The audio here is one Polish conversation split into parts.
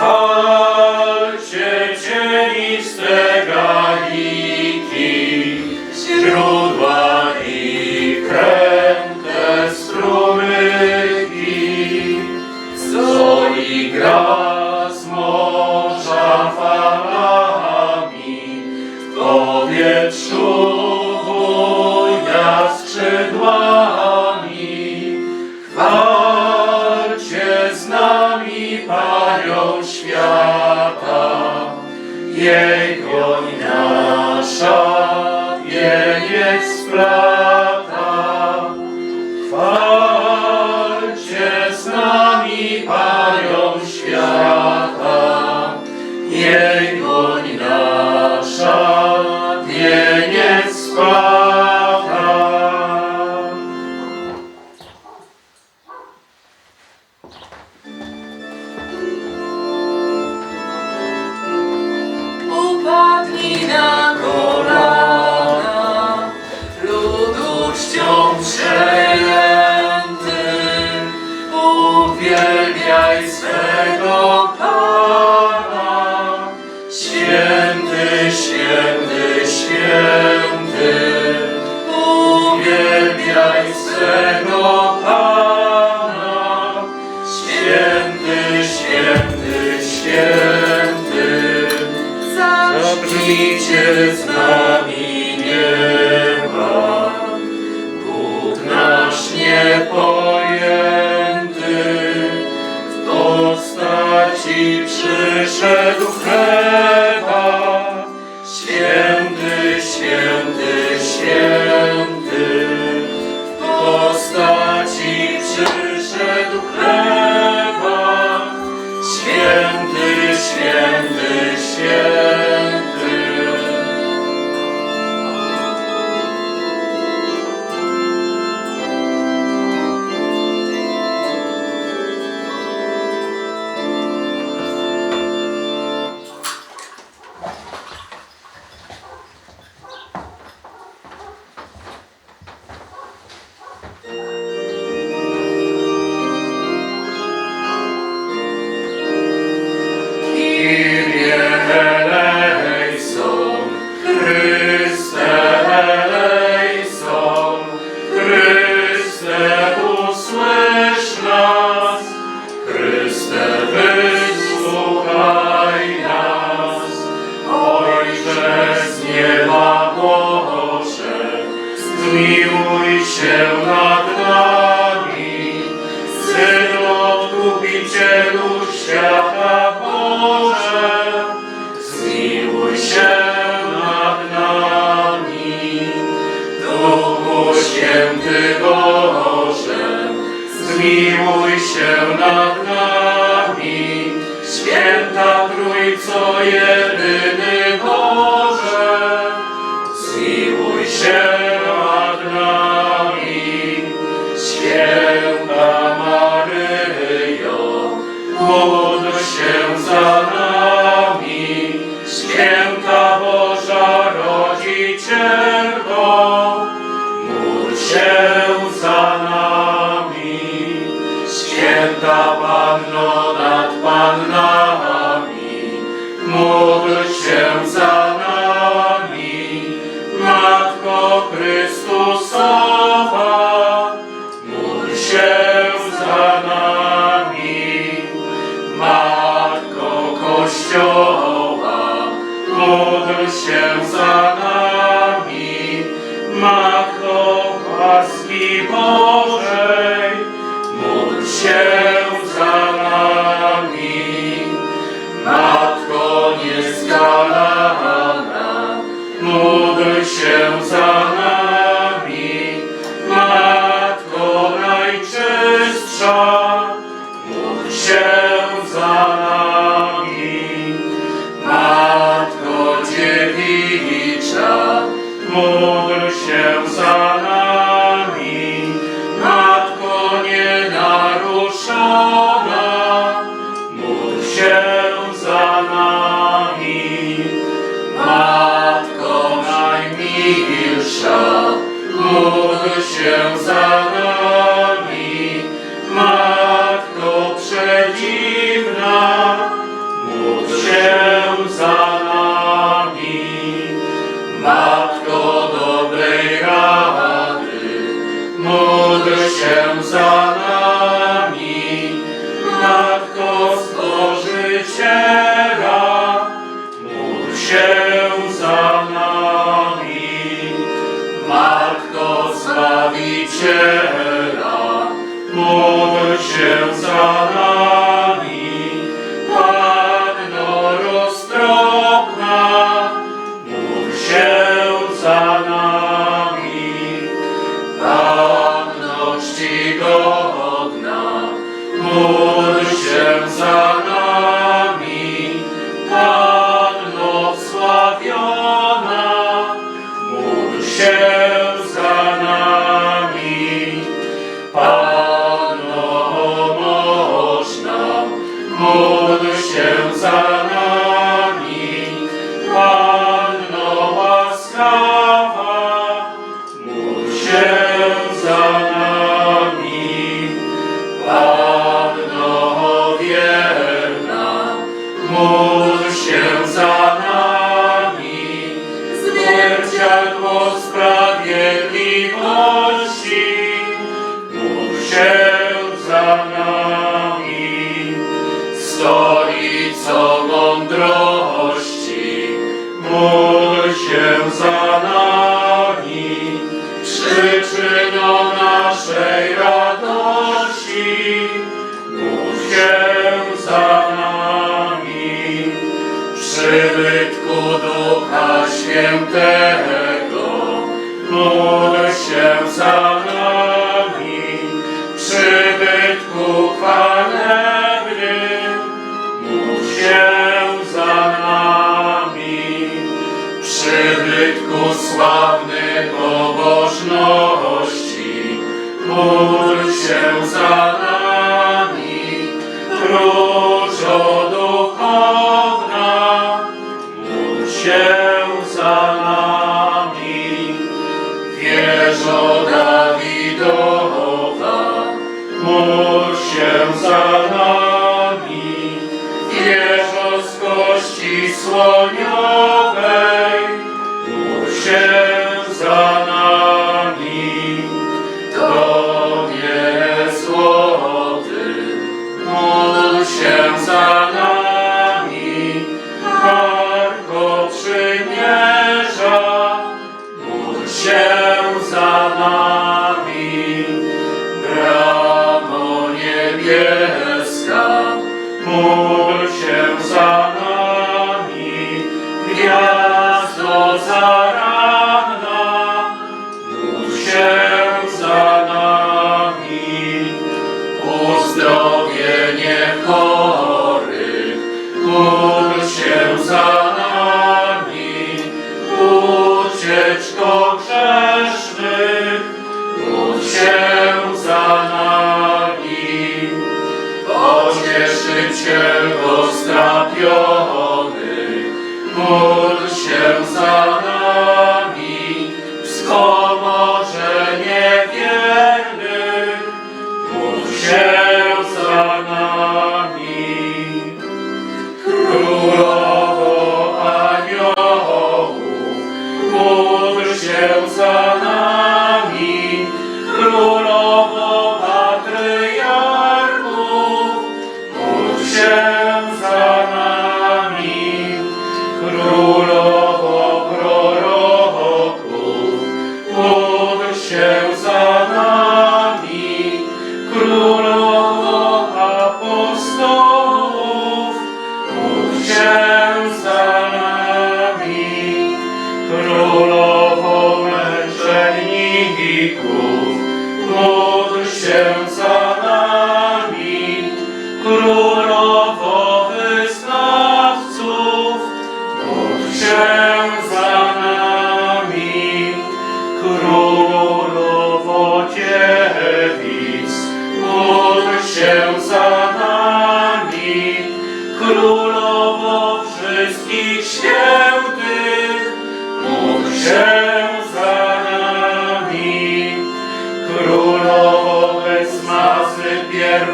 Chwalcie cieniste Święta Trójco jedyny Boże, zmiłuj się Jerusalem. Hosanna.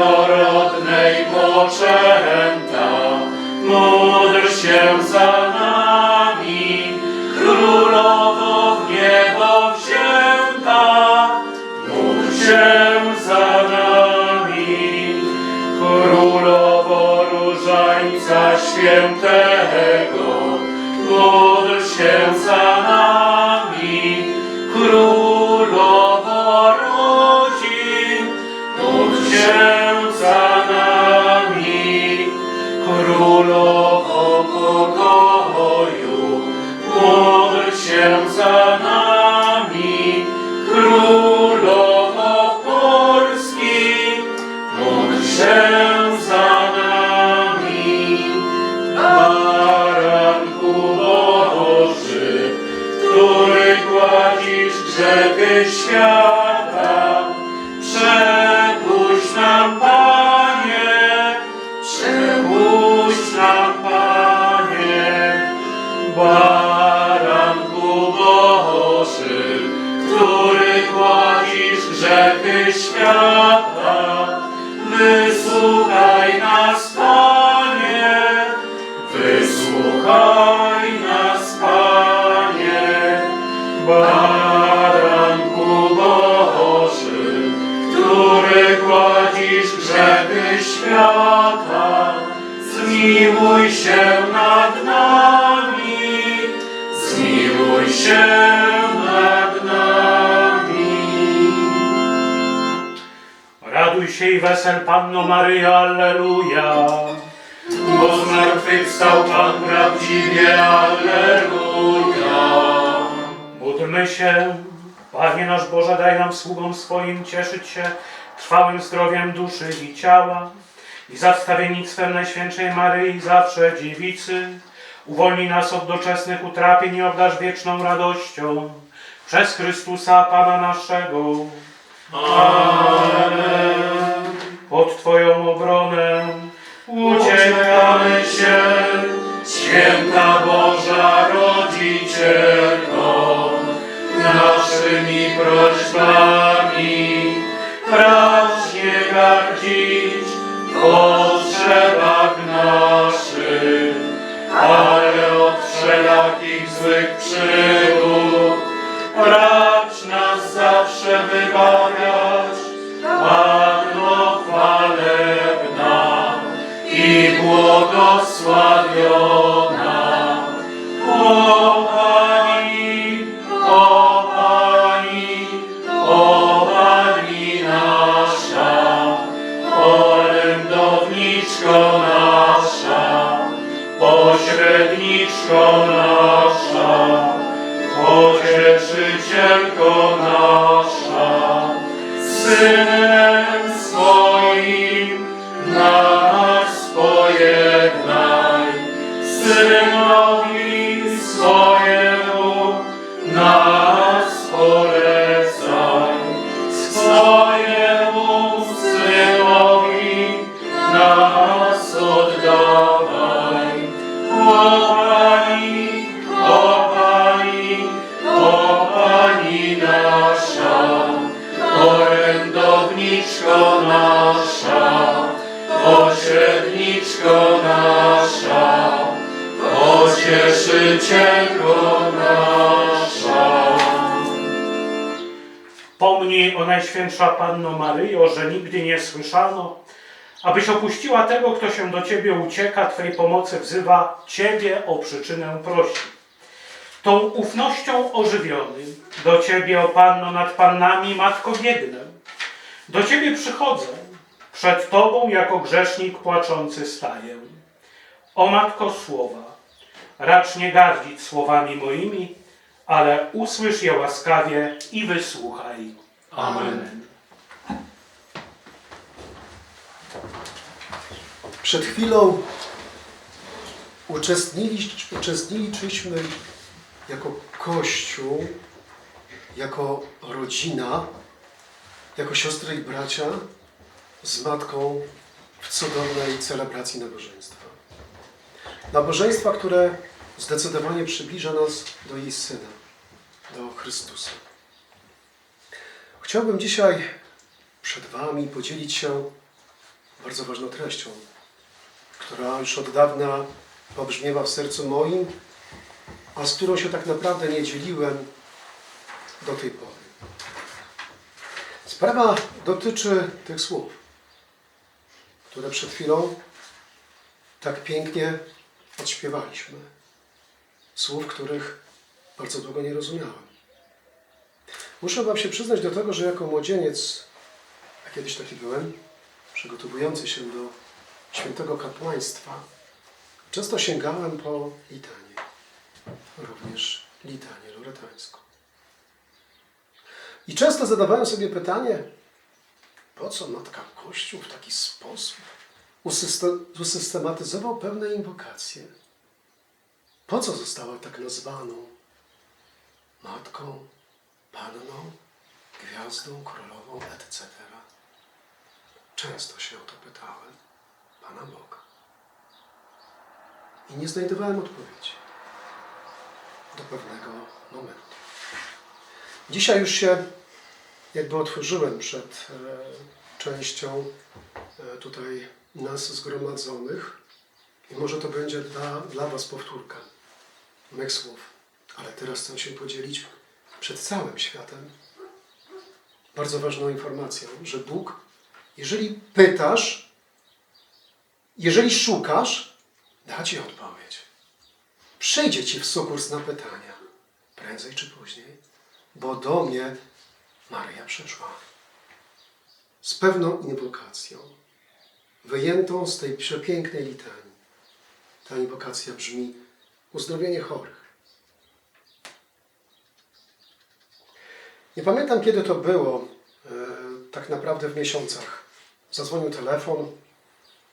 Senhor. Grzechy gładzisz grzechy świata, zmiłuj się nad nami, zmiłuj się nad nami. Raduj się i wesel Panno Maryjo, Alleluja. Bo zmartwychwstał Pan prawdziwie, Alleluja. Módlmy się. Panie nasz Boże, daj nam sługom swoim cieszyć się trwałym zdrowiem duszy i ciała i za wstawiennictwem Najświętszej Maryi zawsze dziewicy. Uwolnij nas od doczesnych utrapień i obdarz wieczną radością. Przez Chrystusa Pana naszego. Pod Twoją obronę Uciekamy się, święta Boża Rodzicielko, naszymi prośbami racz pocieszycielko o Najświętsza Panno Maryjo, że nigdy nie słyszano, abyś opuściła tego, kto się do Ciebie ucieka, Twej pomocy wzywa, Ciebie o przyczynę prosi. Tą ufnością ożywiony, do Ciebie, o Panno nad Pannami, Matko biegnę. Do Ciebie przychodzę, przed Tobą jako grzesznik płaczący staję. O Matko Słowa, racz nie gardzić słowami moimi, ale usłysz je łaskawie i wysłuchaj. Amen. Przed chwilą uczestniczyliśmy, jako Kościół, jako rodzina, jako siostry i bracia z Matką w cudownej celebracji nabożeństwa. Nabożeństwa, które zdecydowanie przybliża nas do jej Syna, do Chrystusa. Chciałbym dzisiaj przed Wami podzielić się bardzo ważną treścią, która już od dawna pobrzmiewa w sercu moim, a z którą się tak naprawdę nie dzieliłem do tej pory. Sprawa dotyczy tych słów, które przed chwilą tak pięknie odśpiewaliśmy. Słów, których bardzo długo nie rozumiałem. Muszę Wam się przyznać do tego, że jako młodzieniec, a kiedyś taki byłem, przygotowujący się do świętego kapłaństwa, często sięgałem po litanię, również litanię loretańską. I często zadawałem sobie pytanie, po co Matka Kościół w taki sposób usyste- usystematyzował pewne inwokacje? Po co została tak nazwaną Matką, Panną, Gwiazdą, Królową, etc.? Często się o to pytałem Pana Boga. I nie znajdowałem odpowiedzi do pewnego momentu. Dzisiaj już się jakby otworzyłem przed e, częścią e, tutaj nas zgromadzonych i może to będzie dla, dla Was powtórka mych słów, ale teraz chcę się podzielić przed całym światem bardzo ważną informacją, że Bóg, jeżeli pytasz, jeżeli szukasz, da Ci odpowiedź. Przyjdzie Ci w sukurs na pytania, prędzej czy później, bo do mnie Maria przyszła z pewną inwokacją, wyjętą z tej przepięknej litanii. Ta inwokacja brzmi uzdrowienie chorych. Nie pamiętam, kiedy to było, e, tak naprawdę w miesiącach. Zadzwonił telefon,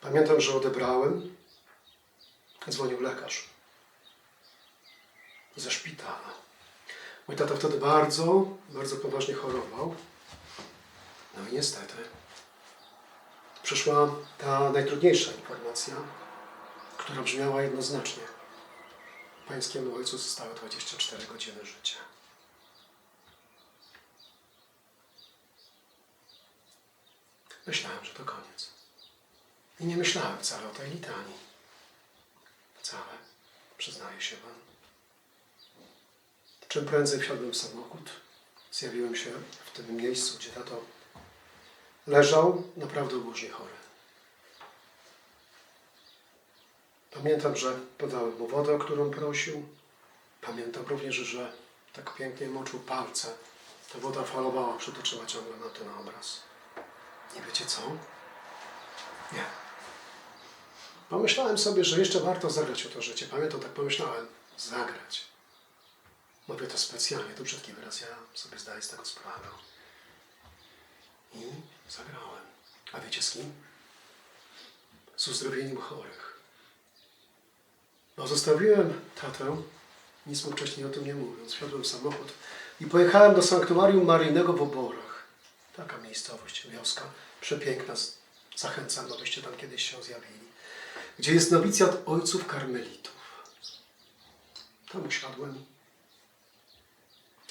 pamiętam, że odebrałem. Dzwonił lekarz ze szpitala. Mój tata wtedy bardzo, bardzo poważnie chorował. No i niestety przyszła ta najtrudniejsza informacja, która brzmiała jednoznacznie. Pańskiemu ojcu zostały 24 godziny życia. Myślałem, że to koniec. I nie myślałem wcale o tej litanii. Wcale, przyznaję się Wam. Czym prędzej wsiadłem w samochód, zjawiłem się w tym miejscu, gdzie tato leżał naprawdę ubożnie chory. Pamiętam, że podałem mu wodę, o którą prosił. Pamiętam również, że tak pięknie moczył palce. Ta woda falowała, przytoczyła ciągle na ten obraz. Nie wiecie co? Nie. Pomyślałem sobie, że jeszcze warto zagrać o to życie. Pamiętam, tak pomyślałem. Zagrać. Mówię to specjalnie, to brzydki wyraz, ja sobie zdaję z tego sprawę. I zagrałem. A wiecie z kim? Z uzdrowieniem chorych. Bo zostawiłem tatę, nic mu wcześniej o tym nie mówiąc. Wsiadłem samochód i pojechałem do sanktuarium maryjnego w Oborach. Taka miejscowość, wioska, przepiękna. Zachęcam, abyście tam kiedyś się zjawili. Gdzie jest nowicjat ojców karmelitów. Tam usiadłem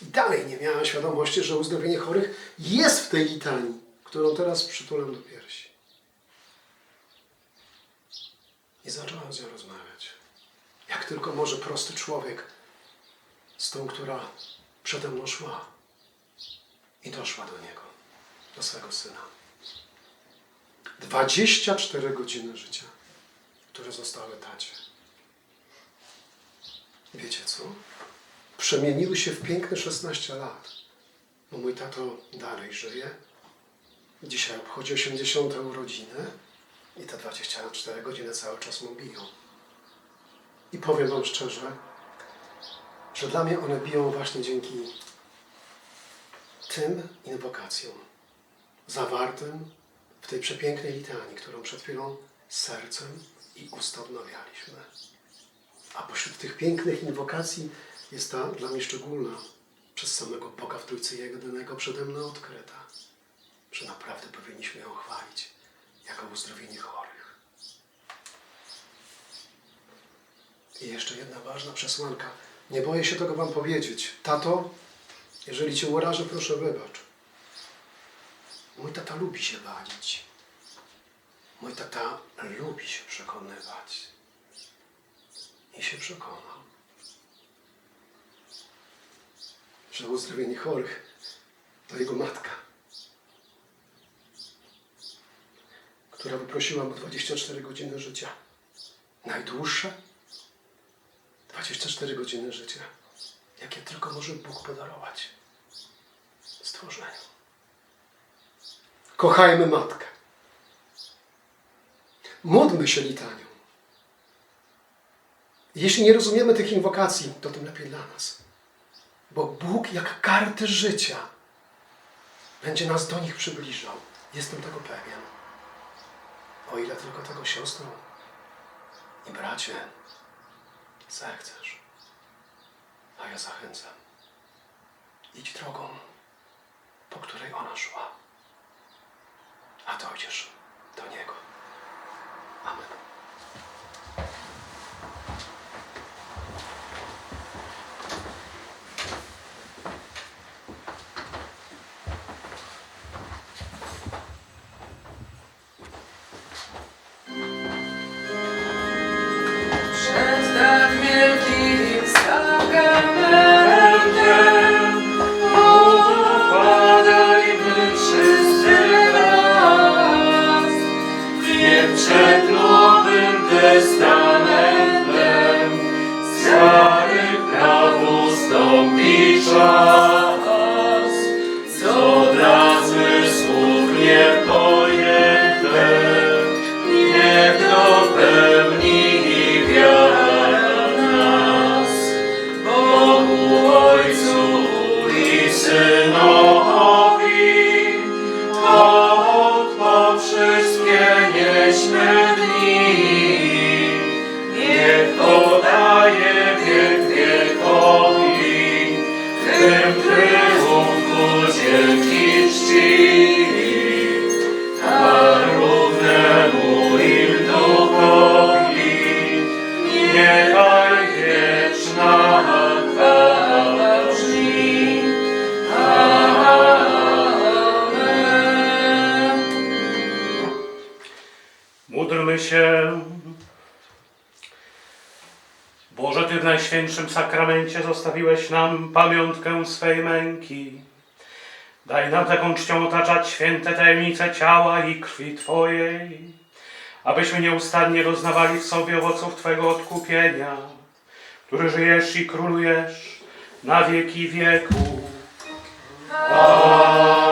i dalej nie miałem świadomości, że uzdrowienie chorych jest w tej litanii, którą teraz przytulam do piersi. I zacząłem z nią rozmawiać. Jak tylko może prosty człowiek z tą, która przede mną szła i doszła do niego, do swego syna. 24 godziny życia, które zostały tacie. Wiecie co? przemieniły się w piękne 16 lat. Bo mój tato dalej żyje. Dzisiaj obchodzi 80. urodziny i te 24 godziny cały czas mu biją. I powiem Wam szczerze, że dla mnie one biją właśnie dzięki tym inwokacjom zawartym w tej przepięknej litanii, którą przed chwilą sercem i usta. A pośród tych pięknych inwokacji jest ta dla mnie szczególna, przez samego Boga w Trójcy Jedynego przede mną odkryta, że naprawdę powinniśmy ją chwalić jako uzdrowienie chorych. I jeszcze jedna ważna przesłanka. Nie boję się tego Wam powiedzieć. Tato, jeżeli Cię urażę, proszę wybacz. Mój tata lubi się bawić. Mój tata lubi się przekonywać. I się przekonał. że uzdrowienie chorych to jego matka, która wyprosiła mu 24 godziny życia. Najdłuższe 24 godziny życia, jakie tylko może Bóg podarować stworzeniu. Kochajmy matkę. Módlmy się litanią. Jeśli nie rozumiemy tych inwokacji, to tym lepiej dla nas. Bo Bóg, jak karty życia, będzie nas do nich przybliżał. Jestem tego pewien. O ile tylko tego siostrą i bracie zechcesz. A ja zachęcam. Idź drogą, po której ona szła a to dojdziesz do Niego. Amen. Przed tak wielkim skakamy testamentem, stary prawo stąpi czas. sakramencie zostawiłeś nam pamiątkę swej męki. Daj nam taką czcią otaczać święte tajemnice ciała i krwi Twojej, abyśmy nieustannie doznawali w sobie owoców Twojego odkupienia, który żyjesz i królujesz na wieki wieku. Amen.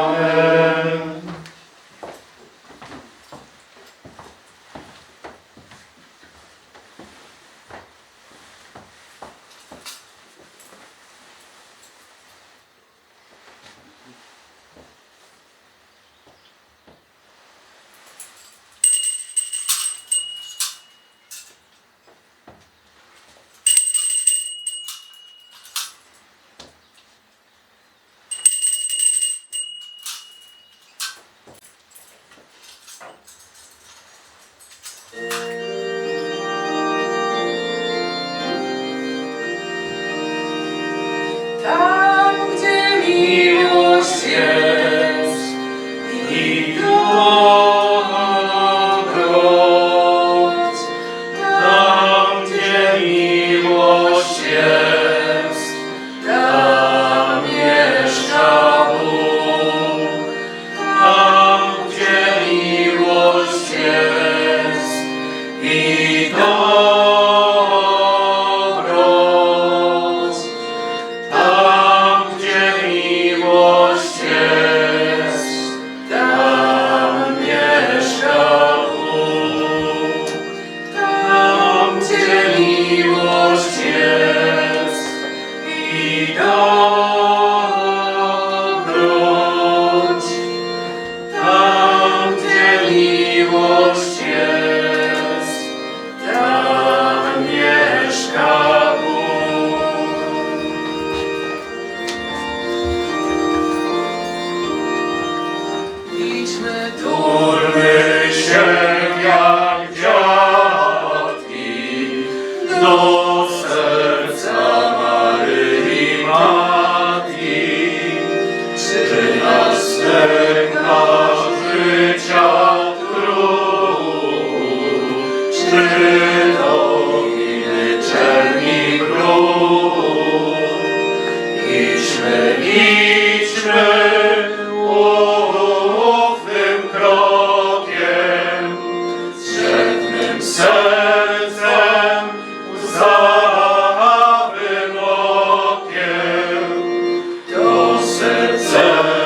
Sing.